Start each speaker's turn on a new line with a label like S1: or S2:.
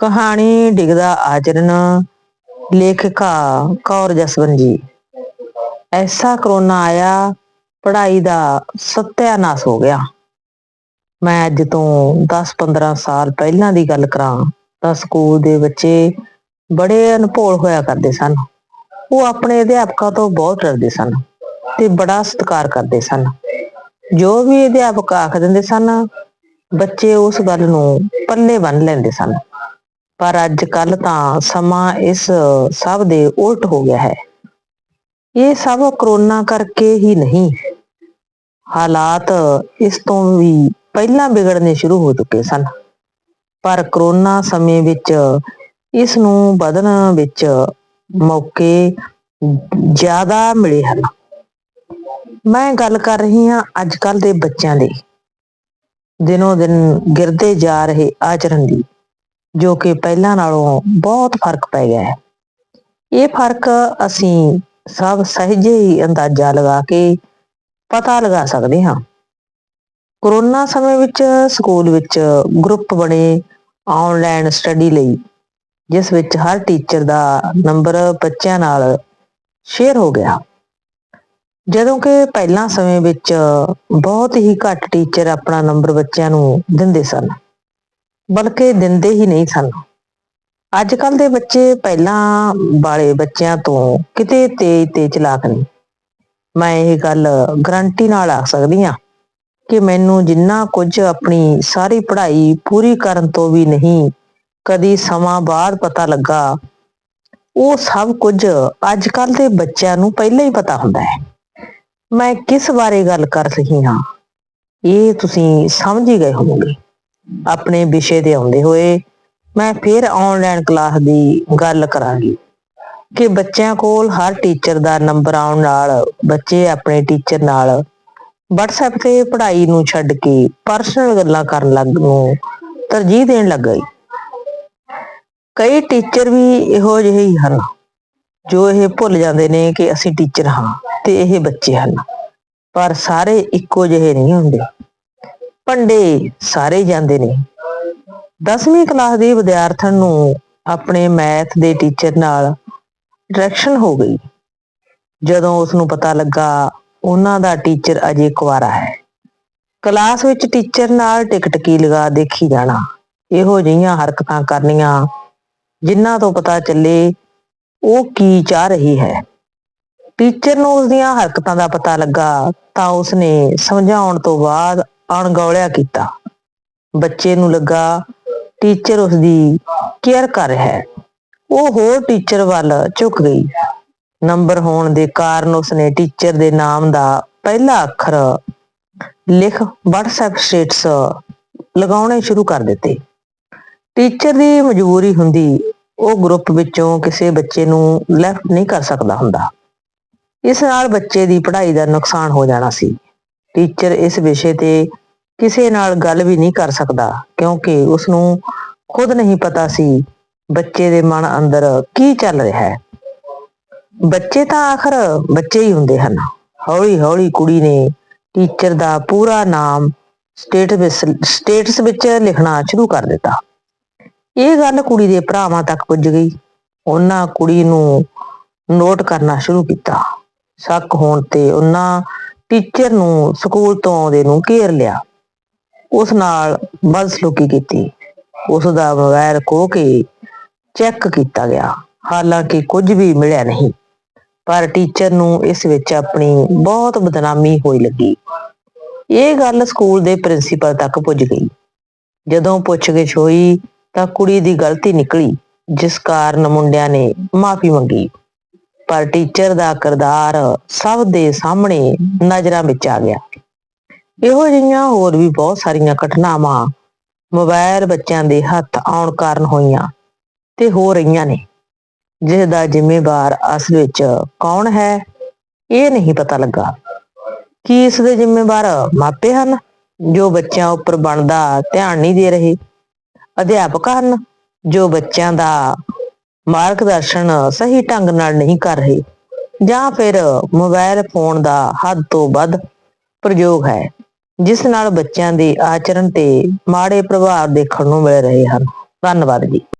S1: ਕਹਾਣੀ ਡਿੱਗਦਾ ਆਚਰਨ ਲੇਖਿਕਾ ਕੌਰ ਜਸਵੰਤ ਜੀ। ਐਸਾ ਕਰੋਨਾ ਆਇਆ, ਪੜ੍ਹਾਈ ਦਾ ਸਤਿਆਨਾਸ ਹੋ ਗਿਆ। ਮੈਂ ਅੱਜ ਤੋਂ 10-15 ਸਾਲ ਪਹਿਲਾਂ ਦੀ ਗੱਲ ਕਰਾਂ, ਤਾਂ ਸਕੂਲ ਦੇ ਬੱਚੇ ਬੜੇ ਅਨਭੋਲ ਹੋਇਆ ਕਰਦੇ ਸਨ। ਉਹ ਆਪਣੇ ਅਧਿਆਪਕਾਂ ਤੋਂ ਬਹੁਤ ਡਰਦੇ ਸਨ ਤੇ ਬੜਾ ਸਤਿਕਾਰ ਕਰਦੇ ਸਨ। ਜੋ ਵੀ ਅਧਿਆਪਕ ਆਖ ਦਿੰਦੇ ਸਨ, ਬੱਚੇ ਉਸ ਗੱਲ ਨੂੰ ਪੱਲੇ ਬੰਨ ਲੈਂਦੇ ਸਨ। ਪਰ ਅੱਜ ਕੱਲ ਤਾਂ ਸਮਾਂ ਇਸ ਸਭ ਦੇ ਉਲਟ ਹੋ ਗਿਆ ਹੈ। ਇਹ ਸਭ ਕਰੋਨਾ ਕਰਕੇ ਹੀ ਨਹੀਂ। ਹਾਲਾਤ ਇਸ ਤੋਂ ਵੀ ਪਹਿਲਾਂ ਵਿਗੜਨੇ ਸ਼ੁਰੂ ਹੋ ਚੁੱਕੇ ਸਨ। ਪਰ ਕਰੋਨਾ ਸਮੇਂ ਵਿੱਚ ਇਸ ਨੂੰ ਵਧਣ ਵਿੱਚ ਮੌਕੇ ਜ਼ਿਆਦਾ ਮਿਲੇ ਹਨ। ਮੈਂ ਗੱਲ ਕਰ ਰਹੀ ਹਾਂ ਅੱਜ ਕੱਲ ਦੇ ਬੱਚਿਆਂ ਦੀ। ਦਿਨੋ ਦਿਨ ਗਿਰਦੇ ਜਾ ਰਹੇ ਆਚਰਣ ਦੀ। ਜੋ ਕਿ ਪਹਿਲਾਂ ਨਾਲੋਂ ਬਹੁਤ ਫ਼ਰਕ ਪੈ ਗਿਆ ਹੈ। ਇਹ ਫ਼ਰਕ ਅਸੀਂ ਸਭ ਸਹਿਜੇ ਹੀ ਅੰਦਾਜ਼ਾ ਲਗਾ ਕੇ ਪਤਾ ਲਗਾ ਸਕਦੇ ਹਾਂ। ਕਰੋਨਾ ਸਮੇਂ ਵਿੱਚ ਸਕੂਲ ਵਿੱਚ ਗਰੁੱਪ ਬਣੇ ਆਨਲਾਈਨ ਸਟੱਡੀ ਲਈ, ਜਿਸ ਵਿੱਚ ਹਰ ਟੀਚਰ ਦਾ ਨੰਬਰ ਬੱਚਿਆਂ ਨਾਲ ਸ਼ੇਅਰ ਹੋ ਗਿਆ। ਜਦੋਂ ਕਿ ਪਹਿਲਾਂ ਸਮੇਂ ਵਿੱਚ ਬਹੁਤ ਹੀ ਘੱਟ ਟੀਚਰ ਆਪਣਾ ਨੰਬਰ ਬੱਚਿਆਂ ਨੂੰ ਦਿੰਦੇ ਸਨ। ਬਲਕਿ ਦਿੰਦੇ ਹੀ ਨਹੀਂ ਸਨ। ਅੱਜ ਕੱਲ ਦੇ ਬੱਚੇ ਪਹਿਲਾਂ ਵਾਲੇ ਬੱਚਿਆਂ ਤੋਂ ਕਿਤੇ ਤੇਜ਼ ਤੇ ਚਲਾਕ ਨਹੀਂ ਮੈਂ ਇਹ ਗੱਲ ਗਰੰਟੀ ਨਾਲ ਆ ਸਕਦੀ ਹਾਂ ਕਿ ਮੈਨੂੰ ਜਿੰਨਾ ਕੁਝ ਆਪਣੀ ਸਾਰੀ ਪੜ੍ਹਾਈ ਪੂਰੀ ਕਰਨ ਤੋਂ ਵੀ ਨਹੀਂ, ਕਦੀ ਸਮਾਂ ਬਾਅਦ ਪਤਾ ਲੱਗਾ, ਉਹ ਸਭ ਕੁਝ ਅੱਜ ਕੱਲ ਦੇ ਬੱਚਿਆਂ ਨੂੰ ਪਹਿਲਾਂ ਹੀ ਪਤਾ ਹੁੰਦਾ ਹੈ। ਮੈਂ ਕਿਸ ਬਾਰੇ ਗੱਲ ਕਰ ਰਹੀ ਹਾਂ, ਇਹ ਤੁਸੀਂ ਸਮਝ ਹੀ ਗਏ ਹੋਵੋਗੇ। ਆਪਣੇ ਵਿਸ਼ੇ ਤੇ ਆਉਂਦੇ ਹੋਏ ਮੈਂ ਫਿਰ ਆਨਲਾਈਨ ਕਲਾਸ ਦੀ ਗੱਲ ਕਰਾਂਗੀ ਕਿ ਬੱਚਿਆਂ ਕੋਲ ਹਰ ਟੀਚਰ ਦਾ ਨੰਬਰ ਆਉਣ ਨਾਲ ਬੱਚੇ ਆਪਣੇ ਟੀਚਰ ਨਾਲ WhatsApp ਤੇ ਪੜ੍ਹਾਈ ਨੂੰ ਛੱਡ ਕੇ ਪਰਸਨਲ ਗੱਲਾਂ ਕਰਨ ਲੱਗ ਨੂੰ ਤਰਜੀਹ ਦੇਣ ਲੱਗ ਗਈ ਕਈ ਟੀਚਰ ਵੀ ਇਹੋ ਜਿਹੇ ਹੀ ਹਨ ਜੋ ਇਹ ਭੁੱਲ ਜਾਂਦੇ ਨੇ ਕਿ ਅਸੀਂ ਟੀਚਰ ਹਾਂ ਤੇ ਇਹ ਬੱਚੇ ਹਨ, ਪਰ ਸਾਰੇ ਇੱਕੋ ਜਿਹੇ ਨਹੀਂ ਹੁੰਦੇ। ਪੰਡੇ ਸਾਰੇ ਜਾਂਦੇ ਨੇ। 10ਵੀਂ ਕਲਾਸ ਦੇ ਵਿਦਿਆਰਥਣ ਨੂੰ ਆਪਣੇ ਮੈਥ ਦੇ ਟੀਚਰ ਨਾਲ ਡਾਇਰੈਕਸ਼ਨ ਹੋ ਗਈ। ਜਦੋਂ ਉਸ ਨੂੰ ਪਤਾ ਲੱਗਾ, ਉਹਨਾਂ ਦਾ ਟੀਚਰ ਅਜੇ ਕੁਵਾਰਾ ਹੈ। ਕਲਾਸ ਵਿੱਚ ਟੀਚਰ ਨਾਲ ਟਿਕਟਕੀ ਲਗਾ ਦੇਖੀ ਜਾਣਾ। ਇਹੋ ਜਿਹੀਆਂ ਹਰਕਤਾਂ ਕਰਨੀਆਂ, ਜਿਨ੍ਹਾਂ ਤੋਂ ਪਤਾ ਚੱਲੇ ਉਹ ਕੀ ਚਾਹ ਰਹੀ ਹੈ। ਟੀਚਰ ਨੂੰ ਉਸ ਦੀਆਂ ਹਰਕਤਾਂ ਦਾ ਪਤਾ ਲੱਗਾ ਤਾਂ ਉਸਨੇ ਸਮਝਾਉਣ ਤੋਂ ਬਾਅਦ ਅਣਗੌਲਿਆ ਕੀਤਾ। ਬੱਚੇ ਨੂੰ ਲੱਗਾ ਟੀਚਰ ਉਸ ਦੀ ਕੇਅਰ ਕਰ ਰਿਹਾ ਹੈ। ਉਹ ਹੋਰ ਟੀਚਰ ਵੱਲ ਝੁਕ ਗਈ। ਨੰਬਰ ਹੋਣ ਦੇ ਕਾਰਨ ਉਸਨੇ ਟੀਚਰ ਦੇ ਨਾਮ ਦਾ ਪਹਿਲਾ ਅੱਖਰ ਲਿਖ WhatsApp ਸਟੇਟਸ ਲਗਾਉਣੇ ਸ਼ੁਰੂ ਕਰ ਦਿੱਤੇ। ਟੀਚਰ ਦੀ ਮਜਬੂਰੀ ਹੁੰਦੀ, ਉਹ ਗਰੁੱਪ ਵਿੱਚੋਂ ਕਿਸੇ ਬੱਚੇ ਨੂੰ ਲੈਫਟ ਨਹੀਂ ਕਰ ਸਕਦਾ ਹੁੰਦਾ। ਇਸ ਨਾਲ ਬੱਚੇ ਦੀ ਪੜ੍ਹਾਈ ਦਾ ਨੁਕਸਾਨ ਹੋ ਜਾਣਾ ਸੀ। ਟੀਚਰ ਇਸ ਵਿਸ਼ੇ ਤੇ ਕਿਸੇ ਨਾਲ ਗੱਲ ਵੀ ਨਹੀਂ ਕਰ ਸਕਦਾ, ਕਿਉਂਕਿ ਉਸ ਨੂੰ ਖੁਦ ਨਹੀਂ ਪਤਾ ਸੀ ਬੱਚੇ ਦੇ ਮਨ ਅੰਦਰ ਕੀ ਚੱਲ ਰਿਹਾ ਹੈ। ਬੱਚੇ ਤਾਂ ਆਖਰ ਬੱਚੇ ਹੀ ਹੁੰਦੇ ਹਨ। ਹੌਲੀ ਹੌਲੀ ਕੁੜੀ ਨੇ ਟੀਚਰ ਦਾ ਪੂਰਾ ਨਾਮ ਸਟੇਟਸ ਸਟੇਟਸ ਵਿੱਚ ਲਿਖਣਾ ਸ਼ੁਰੂ ਕਰ ਦਿੱਤਾ। ਇਹ ਗੱਲ ਕੁੜੀ ਦੇ ਭਰਾਵਾਂ ਤੱਕ ਪੁੱਜ ਗਈ। ਉਹਨਾਂ ਕੁੜੀ ਨੂੰ ਨੋਟ ਕਰਨਾ ਸ਼ੁਰੂ ਕੀਤਾ। ਸ਼ੱਕ ਹੋਣ ਤੇ ਉਹਨਾਂ ਟੀਚਰ ਨੂੰ ਸਕੂਲ ਤੋਂ ਆਉਂਦੇ ਨੂੰ ਘੇਰ ਲਿਆ। ਉਸ ਨਾਲ ਬਦਸਲੂਕੀ ਕੀਤੀ। ਉਸ ਦਾ ਮੋਬਾਈਲ ਖੋ ਕੇ ਚੈੱਕ ਕੀਤਾ ਗਿਆ। ਹਾਲਾਂਕਿ ਕੁਝ ਵੀ ਮਿਲਿਆ ਨਹੀਂ, ਪਰ ਟੀਚਰ ਨੂੰ ਇਸ ਵਿੱਚ ਆਪਣੀ ਬਹੁਤ ਬਦਨਾਮੀ ਹੋਈ ਲੱਗੀ। ਇਹ ਗੱਲ ਸਕੂਲ ਦੇ ਪ੍ਰਿੰਸੀਪਲ ਤੱਕ ਪੁੱਜ ਗਈ। ਜਦੋਂ ਪੁੱਛਗਿੱਛ ਹੋਈ ਤਾਂ ਕੁੜੀ ਦੀ ਗਲਤੀ ਨਿਕਲੀ, ਜਿਸ ਕਾਰਨ ਮੁੰਡਿਆਂ ਨੇ ਮਾਫੀ ਮੰਗੀ। ਪਰ ਟੀਚਰ ਦਾ ਕਿਰਦਾਰ ਸਭ ਦੇ ਸਾਹਮਣੇ ਨਜ਼ਰਾਂ ਵਿੱਚ ਆ ਗਿਆ। ਇਹੋ ਜਿਹੀਆਂ ਹੋਰ ਵੀ ਬਹੁਤ ਸਾਰੀਆਂ ਘਟਨਾਵਾਂ ਮੋਬਾਈਲ ਬੱਚਿਆਂ ਦੇ ਹੱਥ ਆਉਣ ਕਾਰਨ ਹੋਈਆਂ ਤੇ ਹੋ ਰਹੀਆਂ ਨੇ ਜਿਸ ਦਾ ਜ਼ਿੰਮੇਵਾਰ ਅਸਲ ਵਿੱਚ ਕੌਣ ਹੈ, ਇਹ ਨਹੀਂ ਪਤਾ ਲੱਗਾ। ਕੀ ਇਸ ਦੇ ਜ਼ਿੰਮੇਵਾਰ ਮਾਪੇ ਹਨ, ਜੋ ਬੱਚਿਆਂ ਉੱਪਰ ਬਣਦਾ ਧਿਆਨ ਨਹੀਂ ਦੇ ਰਹੇ? ਅਧਿਆਪਕ ਹਨ, ਜੋ ਬੱਚਿਆਂ ਦਾ ਮਾਰਗਦਰਸ਼ਨ ਸਹੀ ਢੰਗ ਨਾਲ ਨਹੀਂ ਕਰ ਰਹੇ, ਜਾਂ ਫਿਰ ਮੋਬਾਈਲ ਫੋਨ ਦਾ ਹੱਦ ਤੋਂ ਵੱਧ ਪ੍ਰਯੋਗ ਹੈ, ਜਿਸ ਨਾਲ ਬੱਚਿਆਂ ਦੇ ਆਚਰਣ ਤੇ ਮਾੜੇ ਪ੍ਰਭਾਵ ਦੇਖਣ ਨੂੰ ਮਿਲ ਰਹੇ ਹਨ। ਧੰਨਵਾਦ ਜੀ।